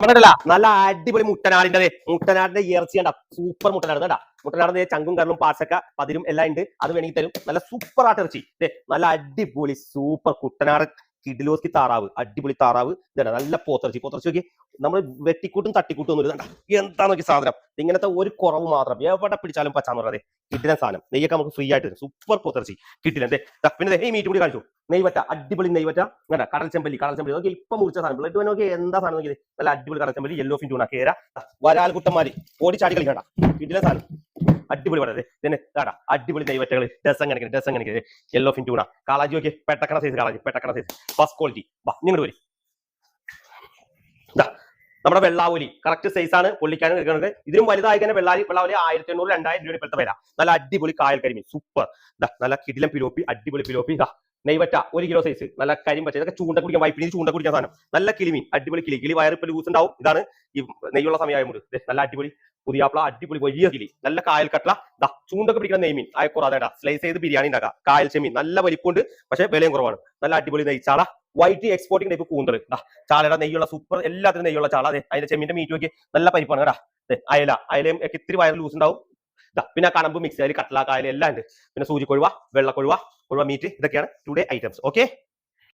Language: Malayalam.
പറഞ്ഞിട്ടല്ല. നല്ല അടിപൊളി മുട്ടനാടിന്റെ മുട്ടനാടിന്റെ ഇറച്ചി കണ്ട. സൂപ്പർ മുട്ടനാട് കേട്ടാ മുട്ടനാടിന്റെ ചങ്കും കരളും പാർട്സൊക്കെ പതിരും എല്ലാം ഉണ്ട് അത് വേണമെങ്കിൽ തരും. നല്ല സൂപ്പർ ആട്ട് ഇറച്ചി. നല്ല അടിപൊളി സൂപ്പർ കുട്ടനാട് കിഡിലോസ്കി താറാവ്. അടിപൊളി താറാവ്. ഇതാണ് നല്ല പോത്തിറച്ചി പോത്തിറച്ചി നോക്കി. നമ്മൾ വെട്ടിക്കൂട്ടും തട്ടിക്കൂട്ടും ഒന്നും ഇല്ല. എന്താ നോക്കി സാധനം? ഇങ്ങനത്തെ ഒരു കുറവ് മാത്രം. എവിടെ പിടിച്ചാലും പച്ചാന്ന് പറയാതെ കിട്ടിന സാധനം. നെയ്യൊക്കെ നമുക്ക് ഫ്രീ ആയിട്ട് സൂപ്പർ പോത്തിറച്ചി കിട്ടില്ല. എന്തേ പിന്നെ ഈ മീറ്റ് കൂടി കാണിച്ചു. നെയ്വറ്റ അടിപൊളി നെയ്വറ്റ. അങ്ങനെ കടൽ ചെമ്പല്ലി കടൽ ചെമ്പല്ലി. നോക്കി ഇപ്പം മുറിച്ച സാധനം. ബ്ലഡ് നോക്കി എന്താ സാധനം നോക്കിയത്? നല്ല അടിപൊളി കടൽ ചെമ്പല്ലി യെല്ലോ ഫിൻ ടൂണ കേര. വരാൽ കുട്ടന്മാരി. ഓടിച്ചാടി കളിക്കണ്ട കിട്ടില്ല സാധനം. അടിപൊളി വളരെ പിന്നെ കേട്ടാ അടിപൊളി നെയ്വറ്റകൾ ഡ്രസ് അങ്ങനെ ഡ്രസ് അങ്ങനെ യെല്ലോ ഫിൻ ചൂണ കാളാജി നോക്കി പെട്ടക്കണ സൈസ് കാളാജി പെട്ടക്കണ സൈസ് ഫസ്റ്റ് ക്വാളിറ്റി വാ നിങ്ങൾ വരും നമ്മുടെ വെള്ളാവലി. കറക്റ്റ് സൈസ് ആണ്. പൊള്ളിക്കാനും എടുക്കുന്നത് ഇതിലും വലുതായി തന്നെ വെള്ളാരി വെള്ളാവലി ആയിരത്തി എണ്ണൂറ് രണ്ടായിരം രൂപ ഇപ്പോഴത്തെ വില. നല്ല അടിപൊളി കായൽ കരിമീൻ. സൂപ്പർ നല്ല കിടിലം പിലോപ്പി അടിപൊളി പിലോപ്പി. നെയ്വറ്റ ഒരു കിലോ സൈസ് നല്ല കരിയും പച്ച ഇതൊക്കെ ചൂണ്ട കുടിക്കാൻ വൈപ്പിനി ചൂണ്ട കുടിക്കാൻ സാധനം. നല്ല കിളിമീൻ അടിപൊളി കിളി. കിളി വയറിപ്പൽ ലൂസ് ഉണ്ടാവും. ഇതാണ് ഈ നെയ്യുള്ള സമയമായതുകൊണ്ട്. ദേ, നല്ല അടിപൊളി പുതിയാപ്ല അടിപൊളി വലിയ കിളി. നല്ല കായൽ കട്ടള. ദാ ചൂണ്ടൊക്കെ പിടിക്കുന്ന നെയ്മീൻ. അയക്കുറാതേടാ സ്ലൈസ് ചെയ്ത് ബിരിയാണി ഉണ്ടാക്കാം. കായൽ ചെമ്മീൻ. നല്ല വലിപ്പമുണ്ട് പക്ഷേ വിലയും കുറവാണ്. നല്ല അടിപൊളി നെയ്ച്ചാള വൈറ്റ് എക്സ്പോർട്ടിംഗ് ടൈപ്പ് കൂന്തൽ ദാ ചാളയുടെ നെയ്യുള്ള സൂപ്പർ എല്ലാത്തിനും നെയ്യുള്ള ചാള. അതെ അതിന്റെ ചെമ്മീന്റെ മീറ്റ് നോക്കി നല്ല പരിപ്പാണ് കേട്ടാ. ദേ, അയല. അയലയും ഒക്കെ ഇത്തിരി വയർ ലൂസ് ഉണ്ടാവും. പിന്നെ കണമ്പ് മിക്സ് ആയാലും കട്ട്ല എല്ലാം ഉണ്ട്. പിന്നെ സൂചിക്കൊഴുവ വെള്ളക്കൊഴുവ കൊഴുവ മീറ്റ് ഇതൊക്കെയാണ് ടുഡേ ഐറ്റംസ് ഓക്കെ